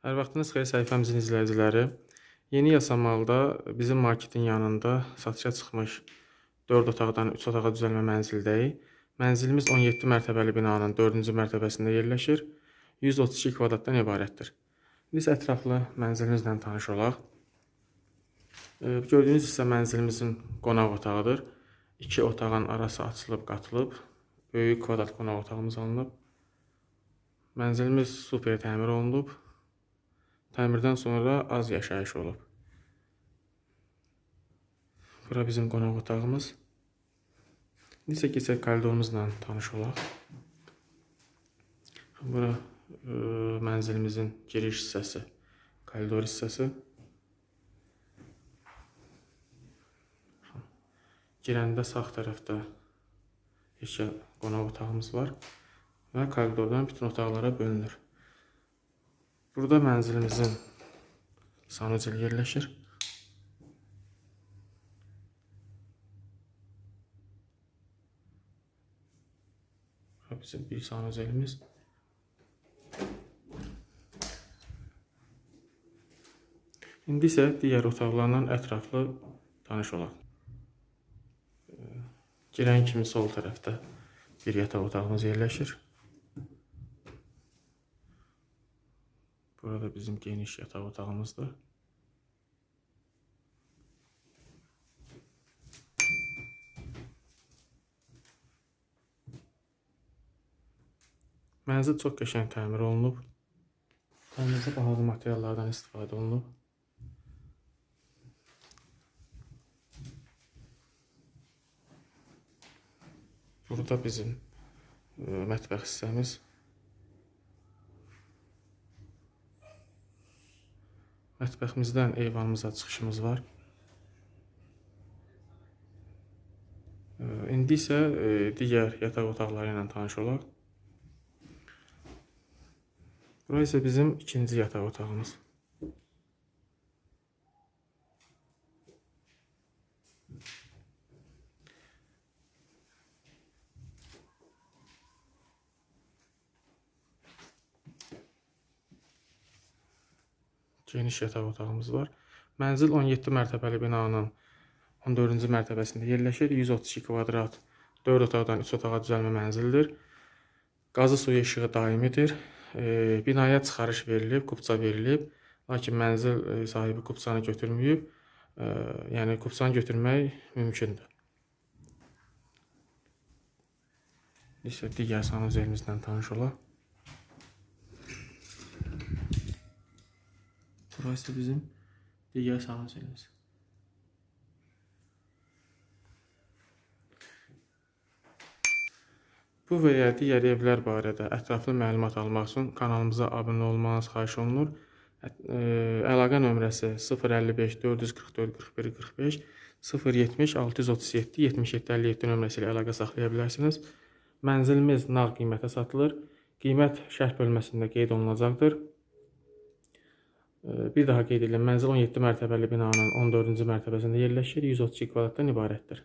Hər vaxtınız xeyir səhifəmizin izləyiciləri. Yeni Yasamalda bizim marketin yanında satışa çıxmış 4 otaqdan 3 otağa düzəlmə mənzildəyik. Mənzilimiz 17 mərtəbəli binanın 4-cü mərtəbəsində yerləşir. 132 kvadratdan ibarətdir. İsə ətraflı mənzilimizlə tanış olaq. E, Gördüyünüz isə mənzilimizin qonaq otağıdır. 2 otağın arası açılıb qatılıb. Böyük kvadrat qonaq otağımız alınıb. Mənzilimiz super təmir olunub. Təmirdən sonra az yaşayış olub. Bura bizim qonaq otağımız. İndi isə keçək koridorumuzla tanış olaq. Bura e, mənzilimizin giriş hissəsi, koridor hissəsi. Girəndə sağ tərəfdə iki qonaq otağımız var və koridordan bütün otaqlara bölünür. Burada mənzilimizin sanucel yerləşir. Bizim bir sanucelimiz. İndi isə digər otaqlarla ətraflı tanış olaq. Girən kimi sol tərəfdə bir yataq otağımız yerləşir. Burada bizim geniş yataq otağımızdır. Mənzil çox qəşəng təmir olunub. Təmirdə bahalı materiallardan istifadə olunub. Burada bizim e, mətbəx hissəmiz. Mətbəximizdən eyvanımıza çıxışımız var. İndi isə digər yataq otaqları ilə tanış olaq. Bura isə bizim ikinci yataq otağımız. Geniş yataq otağımız var. Mənzil 17 mərtəbəli binanın 14-cü mərtəbəsində yerləşir. 132 kvadrat 4 otaqdan 3 otağa düzəlmə mənzildir. Qazı suyu işığı daimidir. E, binaya çıxarış verilib, kupça verilib. Lakin mənzil e, sahibi kupçanı götürməyib. E, yəni kupçanı götürmək mümkündür. İşte digər sanuzelimizlə tanış olaq. Burası bizim digər sanuzelimiz. Bu və ya digər evlər barədə ətraflı məlumat almaq üçün kanalımıza abunə olmanız xahiş olunur. E, Əlaqə nömrəsi 055 444 41 45 070 637 77 57 nömrəsi ilə əlaqə saxlaya bilərsiniz. Mənzilimiz nağd qiymətə satılır. Qiymət şərh bölməsində qeyd olunacaqdır. Bir daha qeyd edirəm, mənzil 17 mərtəbəli binanın 14-cü mərtəbəsində yerləşir, 132 kvadratdan ibarətdir.